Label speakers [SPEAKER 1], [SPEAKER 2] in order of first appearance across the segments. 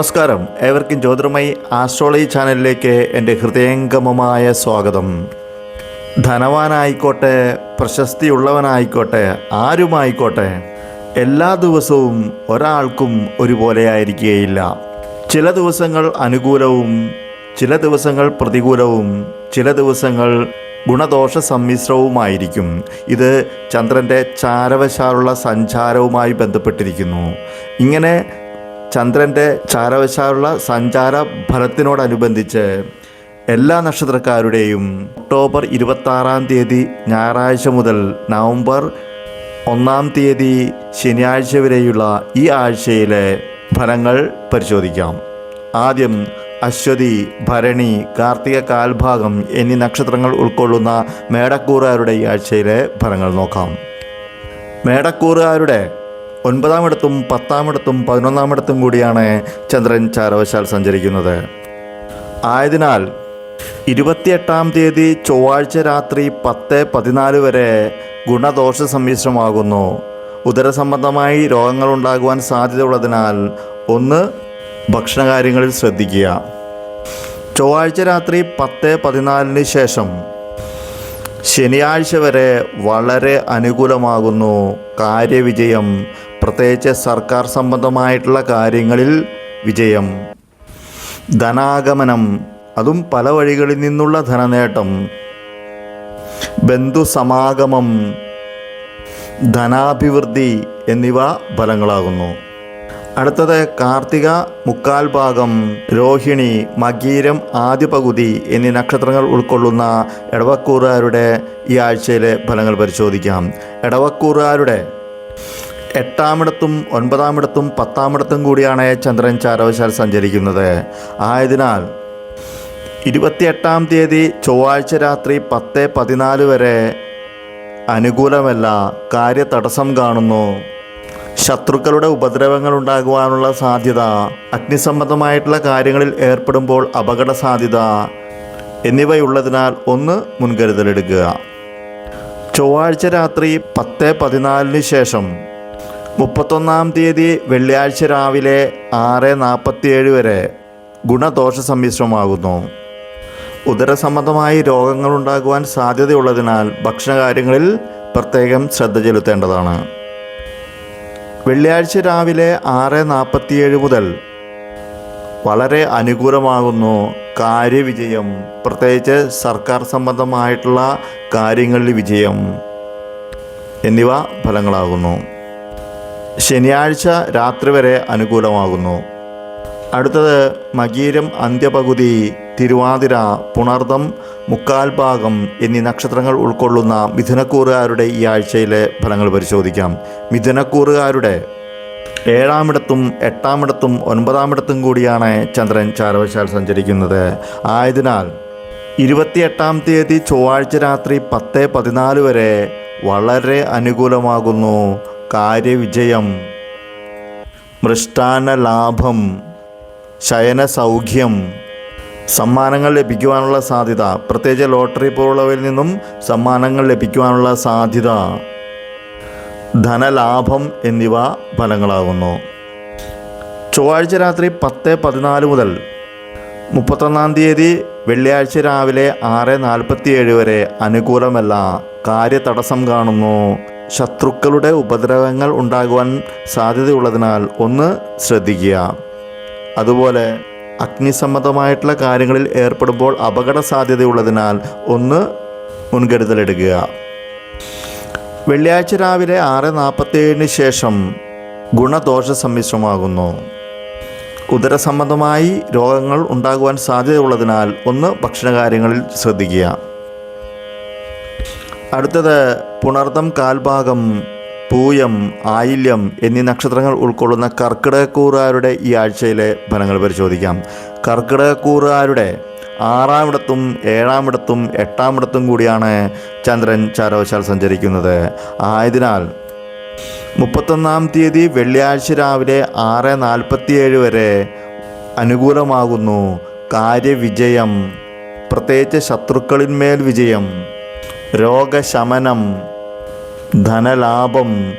[SPEAKER 1] നമസ്കാരം. ഏവർക്കും ജ്യോതിർമയി ആസ്ട്രോളജി ചാനലിലേക്ക് എന്റെ ഹൃദയംഗമമായ സ്വാഗതം. ധനവാനായിക്കോട്ടെ പ്രശസ്തിയുള്ളവനായിക്കോട്ടെ ആരുമായിക്കോട്ടെ എല്ലാ ദിവസവും ഒരാൾക്കും ഒരുപോലെ ആയിരിക്കുകയില്ല. ചില ദിവസങ്ങൾ അനുകൂലവും ചില ദിവസങ്ങൾ പ്രതികൂലവും ചില ദിവസങ്ങൾ ഗുണദോഷ സമ്മിശ്രവുമായിരിക്കും. ഇത് ചന്ദ്രന്റെ ചാരവശാലുള്ള സഞ്ചാരവുമായി ബന്ധപ്പെട്ടിരിക്കുന്നു. ഇങ്ങനെ ചന്ദ്രന്റെ ചാരവശാലുള്ള സഞ്ചാര ഫലത്തിനോടനുബന്ധിച്ച് എല്ലാ നക്ഷത്രക്കാരുടെയും ഒക്ടോബർ ഇരുപത്താറാം തീയതി ഞായറാഴ്ച മുതൽ നവംബർ ഒന്നാം തീയതി ശനിയാഴ്ച വരെയുള്ള ഈ ആഴ്ചയിലെ ഫലങ്ങൾ പരിശോധിക്കാം. ആദ്യം അശ്വതി ഭരണി കാർത്തിക കാൽഭാഗം എന്നീ നക്ഷത്രങ്ങൾ ഉൾക്കൊള്ളുന്ന മേടക്കൂറുകാരുടെ ഈ ആഴ്ചയിലെ ഫലങ്ങൾ നോക്കാം. മേടക്കൂറുകാരുടെ ഒൻപതാമിടത്തും പത്താമിടത്തും പതിനൊന്നാമിടത്തും കൂടിയാണ് ചന്ദ്രൻ ചാരവശാൽ സഞ്ചരിക്കുന്നത്. ആയതിനാൽ ഇരുപത്തിയെട്ടാം തീയതി ചൊവ്വാഴ്ച രാത്രി പത്ത് പതിനാല് വരെ ഗുണദോഷ സമ്മിശ്രമാകുന്നു. ഉദരസംബന്ധമായി രോഗങ്ങളുണ്ടാകുവാൻ സാധ്യതയുള്ളതിനാൽ ഒന്ന് ഭക്ഷണകാര്യങ്ങളിൽ ശ്രദ്ധിക്കുക. ചൊവ്വാഴ്ച രാത്രി പത്ത് പതിനാലിന് ശേഷം ശനിയാഴ്ച വരെ വളരെ അനുകൂലമാകുന്നു. കാര്യവിജയം പ്രത്യേകിച്ച് സർക്കാർ സംബന്ധമായിട്ടുള്ള കാര്യങ്ങളിൽ വിജയം. ധനാഗമനം അതും പല വഴികളിൽ നിന്നുള്ള ധനനേട്ടം. ബന്ധുസമാഗമം ധനാഭിവൃദ്ധി എന്നിവ ഫലങ്ങളാകുന്നു. അടുത്തത് കാർത്തിക മുക്കാൽ ഭാഗം രോഹിണി മകീരം ആദ്യ പകുതി എന്നീ നക്ഷത്രങ്ങൾ ഉൾക്കൊള്ളുന്ന ഇടവക്കൂറുകാരുടെ ഈ ആഴ്ചയിലെ ഫലങ്ങൾ പരിശോധിക്കാം. ഇടവക്കൂറുകാരുടെ എട്ടാമിടത്തും ഒൻപതാമിടത്തും പത്താമിടത്തും കൂടിയാണ് ചന്ദ്രൻ ചാരവശാൽ സഞ്ചരിക്കുന്നത്. ആയതിനാൽ ഇരുപത്തിയെട്ടാം തീയതി ചൊവ്വാഴ്ച രാത്രി പത്ത് പതിനാല് വരെ അനുകൂലമല്ല കാര്യതടസ്സം കാണുന്നു. ശത്രുക്കളുടെ ഉപദ്രവങ്ങൾ ഉണ്ടാകുവാനുള്ള സാധ്യത അഗ്നിസംബന്ധമായിട്ടുള്ള കാര്യങ്ങളിൽ ഏർപ്പെടുമ്പോൾ അപകട സാധ്യത എന്നിവയുള്ളതിനാൽ ഒന്ന് മുൻകരുതലെടുക്കുക. ചൊവ്വാഴ്ച രാത്രി പത്ത് പതിനാലിന് ശേഷം മുപ്പത്തൊന്നാം തീയതി വെള്ളിയാഴ്ച രാവിലെ ആറ് നാൽപ്പത്തിയേഴ് വരെ ഗുണദോഷ സമ്മിശ്രമാകുന്നു ഉദരസംബന്ധമായി രോഗങ്ങളുണ്ടാകുവാൻ സാധ്യതയുള്ളതിനാൽ ഭക്ഷണകാര്യങ്ങളിൽ പ്രത്യേകം ശ്രദ്ധ ചെലുത്തേണ്ടതാണ്. വെള്ളിയാഴ്ച രാവിലെ ആറ് നാൽപ്പത്തിയേഴ് മുതൽ വളരെ അനുകൂലമാകുന്നു. കാര്യവിജയം പ്രത്യേകിച്ച് സർക്കാർ സംബന്ധമായിട്ടുള്ള കാര്യങ്ങളിൽ വിജയം. എന്നിവ ഫലങ്ങളാകുന്നു. ശനിയാഴ്ച രാത്രി വരെ അനുകൂലമാകുന്നു. അടുത്തത് മകീരം അന്ത്യപകുതി തിരുവാതിര പുണർദം മുക്കാൽ ഭാഗം എന്നീ നക്ഷത്രങ്ങൾ ഉൾക്കൊള്ളുന്ന മിഥുനക്കൂറുകാരുടെ ഈ ആഴ്ചയിലെ ഫലങ്ങൾ പരിശോധിക്കാം. മിഥുനക്കൂറുകാരുടെ ഏഴാമിടത്തും എട്ടാമിടത്തും ഒൻപതാമിടത്തും കൂടിയാണ് ചന്ദ്രൻ ചാരവശാൽ സഞ്ചരിക്കുന്നത്. ആയതിനാൽ ഇരുപത്തിയെട്ടാം തീയതി ചൊവ്വാഴ്ച രാത്രി പത്ത് പതിനാല് വരെ വളരെ അനുകൂലമാകുന്നു. കാര്യവിജയം മൃഷ്ടാനലാഭം ലാഭം ശയന സൗഖ്യം സമ്മാനങ്ങൾ ലഭിക്കുവാനുള്ള സാധ്യത പ്രത്യേകിച്ച് ലോട്ടറി പോലുള്ളവരിൽ നിന്നും സമ്മാനങ്ങൾ ലഭിക്കുവാനുള്ള സാധ്യത ധനലാഭം എന്നിവ ഫലങ്ങളാകുന്നു. ചൊവ്വാഴ്ച രാത്രി പത്ത് പതിനാല് മുതൽ മുപ്പത്തൊന്നാം തീയതി വെള്ളിയാഴ്ച രാവിലെ ആറ് നാൽപ്പത്തിയേഴ് വരെ അനുകൂലമല്ല. കാര്യതടസ്സം കാണുന്നു. ശത്രുക്കളുടെ ഉപദ്രവങ്ങൾ ഉണ്ടാകുവാൻ സാധ്യതയുള്ളതിനാൽ ഒന്ന് ശ്രദ്ധിക്കുക. അതുപോലെ അഗ്നിസംബന്ധമായിട്ടുള്ള കാര്യങ്ങളിൽ ഏർപ്പെടുമ്പോൾ അപകട സാധ്യതയുള്ളതിനാൽ ഒന്ന് മുൻകരുതലെടുക്കുക. വെള്ളിയാഴ്ച രാവിലെ ആറ് നാൽപ്പത്തേഴിന് ശേഷം ഗുണദോഷ സമ്മിശ്രമാകുന്നു ഉദരസംബന്ധമായി രോഗങ്ങൾ ഉണ്ടാകുവാൻ സാധ്യതയുള്ളതിനാൽ ഒന്ന് ഭക്ഷണകാര്യങ്ങളിൽ ശ്രദ്ധിക്കുക. അടുത്തത് പുണർദം കാൽഭാഗം പൂയം ആയില്യം എന്നീ നക്ഷത്രങ്ങൾ ഉൾക്കൊള്ളുന്ന കർക്കിടകക്കൂറുകാരുടെ ഈ ആഴ്ചയിലെ ഫലങ്ങൾ പരിശോധിക്കാം. കർക്കിടകക്കൂറുകാരുടെ ആറാമിടത്തും ഏഴാമിടത്തും എട്ടാമിടത്തും കൂടിയാണ് ചന്ദ്രൻ ചാരവശാൽ സഞ്ചരിക്കുന്നത്. ആയതിനാൽ മുപ്പത്തൊന്നാം തീയതി വെള്ളിയാഴ്ച രാവിലെ ആറ് നാൽപ്പത്തിയേഴ് വരെ അനുകൂലമാകുന്നു. കാര്യവിജയം. പ്രത്യേകിച്ച് ശത്രുക്കളിന്മേൽ വിജയം. രോഗശമനം. ധനലാഭം.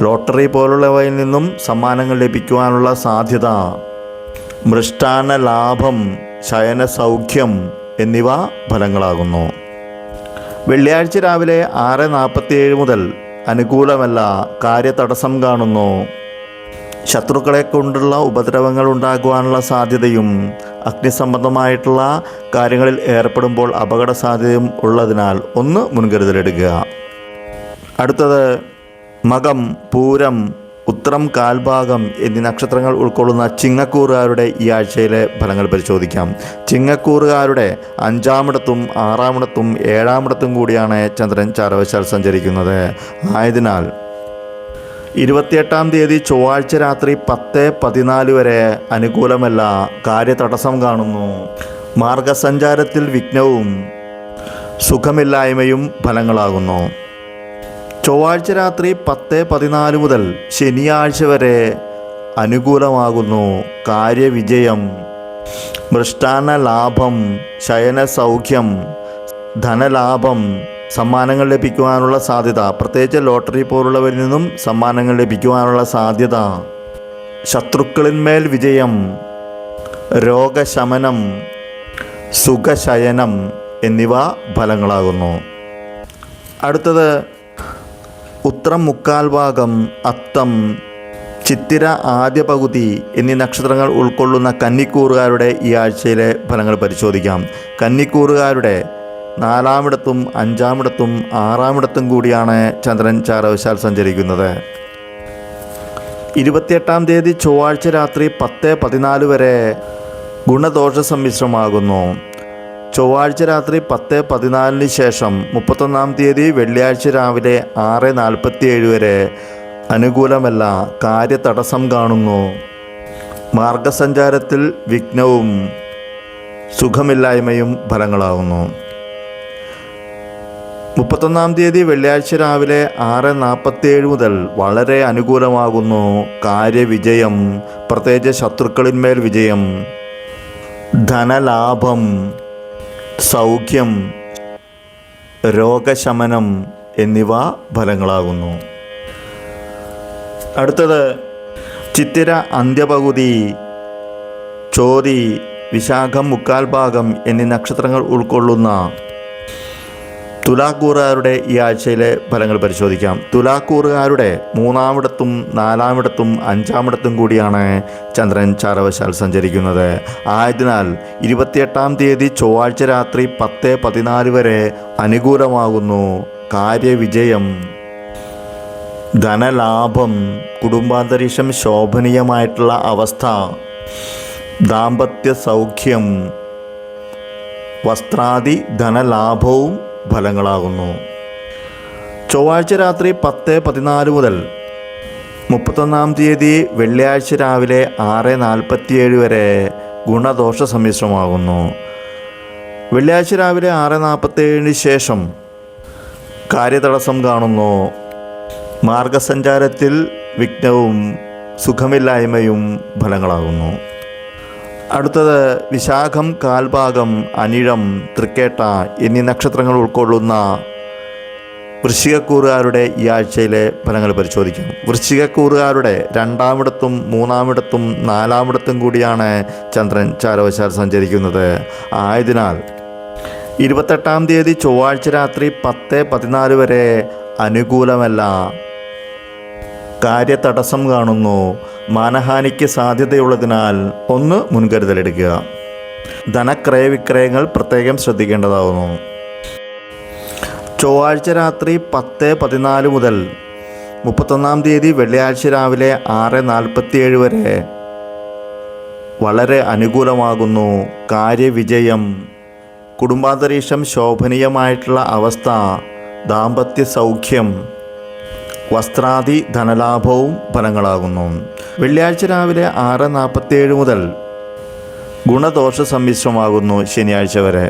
[SPEAKER 1] ലോട്ടറി പോലുള്ളവയിൽ നിന്നും സമ്മാനങ്ങൾ ലഭിക്കുവാനുള്ള സാധ്യത. മൃഷ്ടാന ലാഭം ശയന സൗഖ്യം എന്നിവ ഫലങ്ങളാകുന്നു. വെള്ളിയാഴ്ച രാവിലെ ആറ് നാൽപ്പത്തിയേഴ് മുതൽ അനുകൂലമല്ല കാര്യതടസ്സം കാണുന്നു. ശത്രുക്കളെ കൊണ്ടുള്ള ഉപദ്രവങ്ങൾ ഉണ്ടാകുവാനുള്ള സാധ്യതയും അഗ്നിസംബന്ധമായിട്ടുള്ള കാര്യങ്ങളിൽ ഏർപ്പെടുമ്പോൾ അപകട സാധ്യതയും ഉള്ളതിനാൽ ഒന്ന് മുൻകരുതലെടുക്കുക. അടുത്തത് മകം പൂരം ഉത്രം കാൽഭാഗം എന്നീ നക്ഷത്രങ്ങൾ ഉൾക്കൊള്ളുന്ന ചിങ്ങക്കൂറുകാരുടെ ഈ ആഴ്ചയിലെ ഫലങ്ങൾ പരിശോധിക്കാം. ചിങ്ങക്കൂറുകാരുടെ അഞ്ചാമിടത്തും ആറാമിടത്തും ഏഴാമിടത്തും കൂടിയാണ് ചന്ദ്രൻ ചാരവശാൽ സഞ്ചരിക്കുന്നത്. ആയതിനാൽ ഇരുപത്തിയെട്ടാം തീയതി ചൊവ്വാഴ്ച രാത്രി പത്ത് പതിനാല് വരെ അനുകൂലമല്ല. കാര്യതടസ്സം കാണുന്നു. മാർഗസഞ്ചാരത്തിൽ വിഘ്നവും സുഖമില്ലായ്മയും ഫലങ്ങളാകുന്നു. ചൊവ്വാഴ്ച രാത്രി പത്ത് പതിനാല് മുതൽ ശനിയാഴ്ച വരെ അനുകൂലമാകുന്നു കാര്യവിജയം. മൃഷ്ടാന ലാഭം ശയന സൗഖ്യം ധനലാഭം സമ്മാനങ്ങൾ ലഭിക്കുവാനുള്ള സാധ്യത. പ്രത്യേകിച്ച് ലോട്ടറി പോലുള്ളവരിൽ നിന്നും സമ്മാനങ്ങൾ ലഭിക്കുവാനുള്ള സാധ്യത. ശത്രുക്കളിന്മേൽ വിജയം രോഗശമനം സുഖശയനം എന്നിവ ഫലങ്ങളാകുന്നു. അടുത്തത് ഉത്രം മുക്കാൽ ഭാഗം അത്തം ചിത്തിര ആദ്യ പകുതി എന്നീ നക്ഷത്രങ്ങൾ ഉൾക്കൊള്ളുന്ന കന്നിക്കൂറുകാരുടെ ഈ ആഴ്ചയിലെ ഫലങ്ങൾ പരിശോധിക്കാം. കന്നിക്കൂറുകാരുടെ നാലാമിടത്തും അഞ്ചാമിടത്തും ആറാമിടത്തും കൂടിയാണ് ചന്ദ്രൻ ചാരവശാൽ സഞ്ചരിക്കുന്നത്. ഇരുപത്തിയെട്ടാം തീയതി ചൊവ്വാഴ്ച രാത്രി പത്ത് പതിനാല് വരെ ഗുണദോഷ സമ്മിശ്രമാകുന്നു ചൊവ്വാഴ്ച രാത്രി പത്ത് പതിനാലിന് ശേഷം മുപ്പത്തൊന്നാം തീയതി വെള്ളിയാഴ്ച രാവിലെ ആറ് നാൽപ്പത്തിയേഴ് വരെ അനുകൂലമല്ല കാര്യതടസ്സം കാണുന്നു. മാർഗസഞ്ചാരത്തിൽ വിഘ്നവും സുഖമില്ലായ്മയും ഫലങ്ങളാകുന്നു മുപ്പത്തൊന്നാം തീയതി വെള്ളിയാഴ്ച രാവിലെ ആറ് നാൽപ്പത്തിയേഴ് മുതൽ വളരെ അനുകൂലമാകുന്നു. കാര്യവിജയം പ്രത്യേകിച്ച് ശത്രുക്കളിന്മേൽ വിജയം ധനലാഭം സൗഖ്യം രോഗശമനം എന്നിവ ഫലങ്ങളാകുന്നു. അടുത്തത് ചിത്തിര അന്ത്യപകുതി ചോതി വിശാഖം മുക്കാൽ ഭാഗം എന്നീ നക്ഷത്രങ്ങൾ ഉൾക്കൊള്ളുന്ന തുലാക്കൂറുകാരുടെ ഈ ആഴ്ചയിലെ ഫലങ്ങൾ പരിശോധിക്കാം. തുലാക്കൂറുകാരുടെ മൂന്നാമിടത്തും നാലാമിടത്തും അഞ്ചാമിടത്തും കൂടിയാണ് ചന്ദ്രൻ ചാരവശാൽ സഞ്ചരിക്കുന്നത്. ആയതിനാൽ ഇരുപത്തിയെട്ടാം തീയതി ചൊവ്വാഴ്ച രാത്രി പത്ത് പതിനാല് വരെ അനുകൂലമാകുന്നു കാര്യവിജയം. ധനലാഭം കുടുംബാന്തരീക്ഷം ശോഭനീയമായിട്ടുള്ള അവസ്ഥ ദാമ്പത്യ സൗഖ്യം വസ്ത്രാദി ധനലാഭവും ഫലങ്ങളാകുന്നു. ചൊവ്വാഴ്ച രാത്രി പത്ത് പതിനാല് മുതൽ മുപ്പത്തൊന്നാം തീയതി വെള്ളിയാഴ്ച രാവിലെ ആറ് നാൽപ്പത്തിയേഴ് വരെ ഗുണദോഷ സമ്മിശ്രമാകുന്നു. വെള്ളിയാഴ്ച രാവിലെ ആറ് നാൽപ്പത്തേഴിന് ശേഷം കാര്യതടസ്സം കാണുന്നു. മാർഗസഞ്ചാരത്തിൽ വിഘ്നവും സുഖമില്ലായ്മയും ഫലങ്ങളാകുന്നു. അടുത്തത് വിശാഖം കാൽഭാഗം അനിഴം തൃക്കേട്ട എന്നീ നക്ഷത്രങ്ങൾ ഉൾക്കൊള്ളുന്ന വൃശ്ചികക്കൂറുകാരുടെ ഈ ആഴ്ചയിലെ ഫലങ്ങൾ പരിശോധിക്കുന്നു. വൃശ്ചികക്കൂറുകാരുടെ രണ്ടാമിടത്തും മൂന്നാമിടത്തും നാലാമിടത്തും കൂടിയാണ് ചന്ദ്രൻ ചാരവശാൽ സഞ്ചരിക്കുന്നത്. ആയതിനാൽ ഇരുപത്തെട്ടാം തീയതി ചൊവ്വാഴ്ച രാത്രി പത്ത് പതിനാല് വരെ അനുകൂലമല്ല. കാര്യതടസ്സം കാണുന്നു. മാനഹാനിക്ക് സാധ്യതയുള്ളതിനാൽ ഒന്ന് മുൻകരുതലെടുക്കുക. ധനക്രയ വിക്രയങ്ങൾ പ്രത്യേകം ശ്രദ്ധിക്കേണ്ടതാവുന്നു. ചൊവ്വാഴ്ച രാത്രി പത്ത് പതിനാല് മുതൽ മുപ്പത്തൊന്നാം തീയതി വെള്ളിയാഴ്ച രാവിലെ ആറ് നാൽപ്പത്തിയേഴ് വരെ വളരെ അനുകൂലമാകുന്നു. കാര്യവിജയം. കുടുംബാന്തരീക്ഷം ശോഭനീയമായിട്ടുള്ള അവസ്ഥ. ദാമ്പത്യ സൗഖ്യം. വസ്ത്രാദി ധനലാഭവും ഫലങ്ങളാകുന്നു. വെള്ളിയാഴ്ച രാവിലെ ആറ് നാൽപ്പത്തിയേഴ് മുതൽ ഗുണദോഷ സമ്മിശ്രമാകുന്നു ശനിയാഴ്ച വരെ.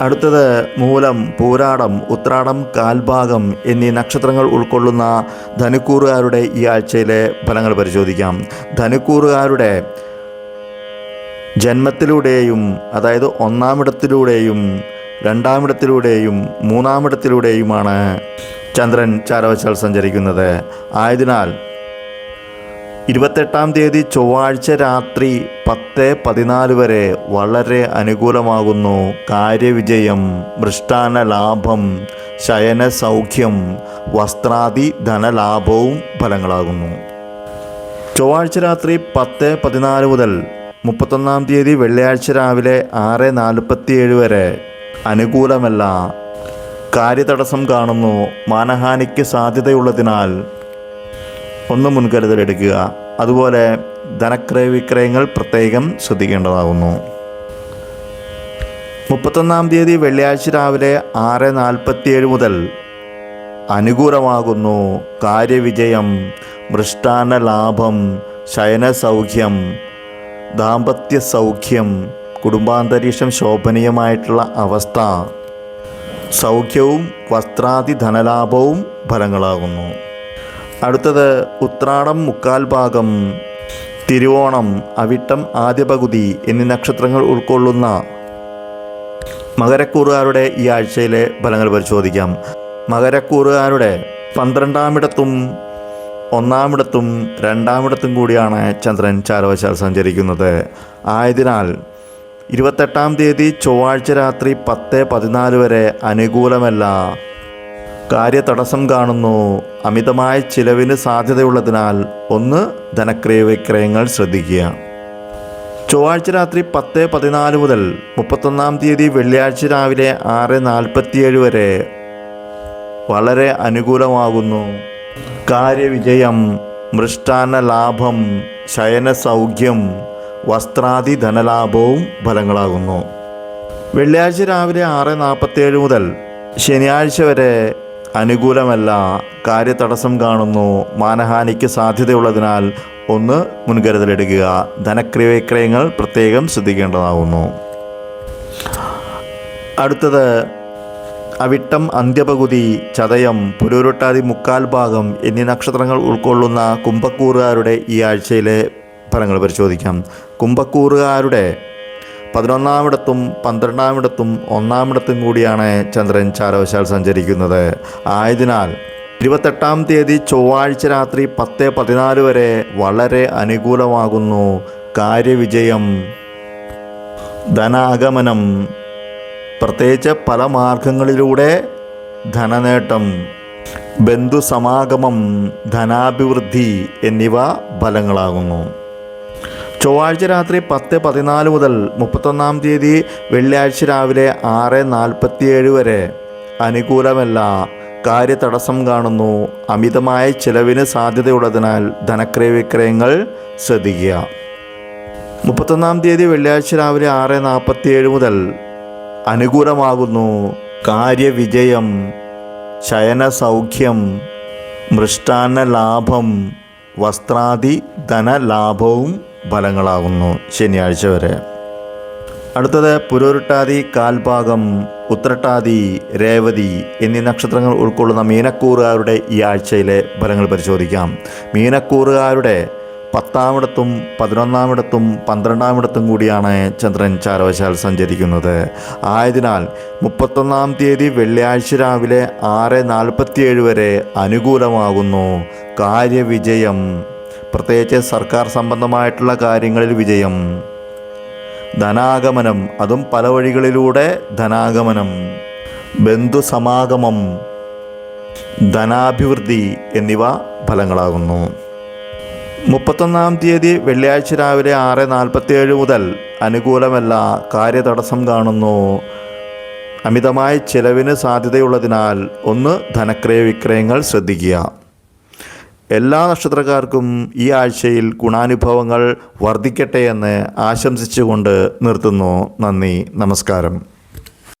[SPEAKER 1] അടുത്തത് മൂലം പൂരാടം ഉത്രാടം കാൽഭാഗം എന്നീ നക്ഷത്രങ്ങൾ ഉൾക്കൊള്ളുന്ന ധനുക്കൂറുകാരുടെ ഈ ആഴ്ചയിലെ ഫലങ്ങൾ പരിശോധിക്കാം. ധനുക്കൂറുകാരുടെ ജന്മത്തിലൂടെയും അതായത് ഒന്നാമിടത്തിലൂടെയും രണ്ടാമിടത്തിലൂടെയും മൂന്നാമിടത്തിലൂടെയുമാണ് ചന്ദ്രൻ ചാരവശാൽ സഞ്ചരിക്കുന്നത്. ആയതിനാൽ ഇരുപത്തെട്ടാം തീയതി ചൊവ്വാഴ്ച രാത്രി പത്ത് പതിനാല് വരെ വളരെ അനുകൂലമാകുന്നു. കാര്യവിജയം മൃഷ്ടാന ലാഭം ശയന സൗഖ്യം വസ്ത്രാദി ധനലാഭവും ഫലങ്ങളാകുന്നു. ചൊവ്വാഴ്ച രാത്രി പത്ത് പതിനാല് മുതൽ മുപ്പത്തൊന്നാം തീയതി വെള്ളിയാഴ്ച രാവിലെ ആറ് നാൽപ്പത്തിയേഴ് വരെ അനുകൂലമല്ല കാര്യതടസ്സം കാണുന്നു. മാനഹാനിക്ക് സാധ്യതയുള്ളതിനാൽ ഒന്ന് മുൻകരുതലെടുക്കുക അതുപോലെ ധനക്രയ വിക്രയങ്ങൾ പ്രത്യേകം ശ്രദ്ധിക്കേണ്ടതാകുന്നു. മുപ്പത്തൊന്നാം തീയതി വെള്ളിയാഴ്ച രാവിലെ ആറ് നാൽപ്പത്തിയേഴ് മുതൽ അനുകൂലമാകുന്നു. കാര്യവിജയം മൃഷ്ടാന ലാഭം ശയന സൗഖ്യം ദാമ്പത്യ സൗഖ്യം കുടുംബാന്തരീക്ഷം ശോഭനീയമായിട്ടുള്ള അവസ്ഥ സൗഖ്യവും വസ്ത്രാദി ധനലാഭവും ഫലങ്ങളാകുന്നു. അടുത്തത് ഉത്രാടം മുക്കാൽ ഭാഗം തിരുവോണം അവിട്ടം ആദ്യ പകുതി എന്നീ നക്ഷത്രങ്ങൾ ഉൾക്കൊള്ളുന്ന മകരക്കൂറുകാരുടെ ഈ ആഴ്ചയിലെ ഫലങ്ങൾ പരിശോധിക്കാം. മകരക്കൂറുകാരുടെ പന്ത്രണ്ടാമിടത്തും ഒന്നാമിടത്തും രണ്ടാമിടത്തും കൂടിയാണ് ചന്ദ്രൻ ചാരവശാൽ സഞ്ചരിക്കുന്നത്. ആയതിനാൽ ഇരുപത്തെട്ടാം തീയതി ചൊവ്വാഴ്ച രാത്രി പത്ത് പതിനാല് വരെ അനുകൂലമല്ല. കാര്യതടസ്സം കാണുന്നു. അമിതമായ ചിലവിന് സാധ്യതയുള്ളതിനാൽ ഒന്ന് ധനക്രയ വിക്രയങ്ങൾ ശ്രദ്ധിക്കുക. ചൊവ്വാഴ്ച രാത്രി പത്ത് പതിനാല് മുതൽ മുപ്പത്തൊന്നാം തീയതി വെള്ളിയാഴ്ച രാവിലെ ആറ് നാൽപ്പത്തിയേഴ് വരെ വളരെ അനുകൂലമാകുന്നു. കാര്യവിജയം മൃഷ്ടാന ലാഭം ശയന സൗഖ്യം വസ്ത്രാദി ധനലാഭവും ഫലങ്ങളാകുന്നു. വെള്ളിയാഴ്ച രാവിലെ ആറ് നാൽപ്പത്തിയേഴ് മുതൽ ശനിയാഴ്ച വരെ അനുകൂലമല്ല കാര്യതടസ്സം കാണുന്നു. മാനഹാനിക്ക് സാധ്യതയുള്ളതിനാൽ ഒന്ന് മുൻകരുതലെടുക്കുക ധനക്രിയവിക്രയങ്ങൾ പ്രത്യേകം ശ്രദ്ധിക്കേണ്ടതാകുന്നു. അടുത്തത് അവിട്ടം അന്ത്യപകുതി ചതയം പുരൂരുട്ടാതി മുക്കാൽ ഭാഗം എന്നീ നക്ഷത്രങ്ങൾ ഉൾക്കൊള്ളുന്ന കുംഭക്കൂറുകാരുടെ ഈ ആഴ്ചയിലെ ഫലങ്ങൾ പരിശോധിക്കാം. കുംഭക്കൂറുകാരുടെ പതിനൊന്നാമിടത്തും പന്ത്രണ്ടാമിടത്തും ഒന്നാമിടത്തും കൂടിയാണ് ചന്ദ്രൻ ചാരവശാൽ സഞ്ചരിക്കുന്നത്. ആയതിനാൽ ഇരുപത്തെട്ടാം തീയതി ചൊവ്വാഴ്ച രാത്രി പത്ത് പതിനാല് വരെ വളരെ അനുകൂലമാകുന്നു. കാര്യവിജയം ധനാഗമനം പ്രത്യേകിച്ച് പല മാർഗങ്ങളിലൂടെ ധനനേട്ടം ബന്ധുസമാഗമം ധനാഭിവൃദ്ധി എന്നിവ ഫലങ്ങളാകുന്നു. ചൊവ്വാഴ്ച രാത്രി പത്ത് പതിനാല് മുതൽ മുപ്പത്തൊന്നാം തീയതി വെള്ളിയാഴ്ച രാവിലെ ആറ് നാൽപ്പത്തിയേഴ് വരെ അനുകൂലമല്ല. കാര്യതടസ്സം കാണുന്നു. അമിതമായ ചിലവിന് സാധ്യതയുള്ളതിനാൽ ധനക്രയ വിക്രയങ്ങൾ ശ്രദ്ധിക്കുക. മുപ്പത്തൊന്നാം തീയതി വെള്ളിയാഴ്ച രാവിലെ ആറ് നാൽപ്പത്തിയേഴ് മുതൽ അനുകൂലമാകുന്നു. കാര്യവിജയം ശയന സൗഖ്യം മൃഷ്ടാന്ന ലാഭം വസ്ത്രാദി ധനലാഭവും ഫലങ്ങളാകുന്നു ശനിയാഴ്ച വരെ. അടുത്തത് പുരോരുട്ടാതി കാൽഭാഗം ഉത്രട്ടാതി രേവതി എന്നീ നക്ഷത്രങ്ങൾ ഉൾക്കൊള്ളുന്ന മീനക്കൂറുകാരുടെ ഈ ആഴ്ചയിലെ ഫലങ്ങൾ പരിശോധിക്കാം. മീനക്കൂറുകാരുടെ പത്താമിടത്തും പതിനൊന്നാമിടത്തും പന്ത്രണ്ടാമിടത്തും കൂടിയാണ് ചന്ദ്രൻ ചാരവശാൽ സഞ്ചരിക്കുന്നത്. ആയതിനാൽ മുപ്പത്തൊന്നാം തീയതി വെള്ളിയാഴ്ച രാവിലെ ആറ് നാൽപ്പത്തിയേഴ് വരെ അനുകൂലമാകുന്നു. കാര്യവിജയം പ്രത്യേകിച്ച് സർക്കാർ സംബന്ധമായിട്ടുള്ള കാര്യങ്ങളിൽ വിജയം. ധനാഗമനം അതും പല വഴികളിലൂടെ ധനാഗമനം. ബന്ധുസമാഗമം ധനാഭിവൃദ്ധി എന്നിവ ഫലങ്ങളാകുന്നു. മുപ്പത്തൊന്നാം തീയതി വെള്ളിയാഴ്ച രാവിലെ ആറ് നാൽപ്പത്തിയേഴ് മുതൽ അനുകൂലമല്ല കാര്യതടസ്സം കാണുന്നു. അമിതമായ ചിലവിന് സാധ്യതയുള്ളതിനാൽ ഒന്ന് ധനക്രയ വിക്രയങ്ങൾ ശ്രദ്ധിക്കുക. എല്ലാ നക്ഷത്രക്കാർക്കും ഈ ആഴ്ചയിൽ ഗുണാനുഭവങ്ങൾ വർദ്ധിക്കട്ടെ എന്ന് ആശംസിച്ചുകൊണ്ട് നിർത്തുന്നു. നന്ദി നമസ്കാരം.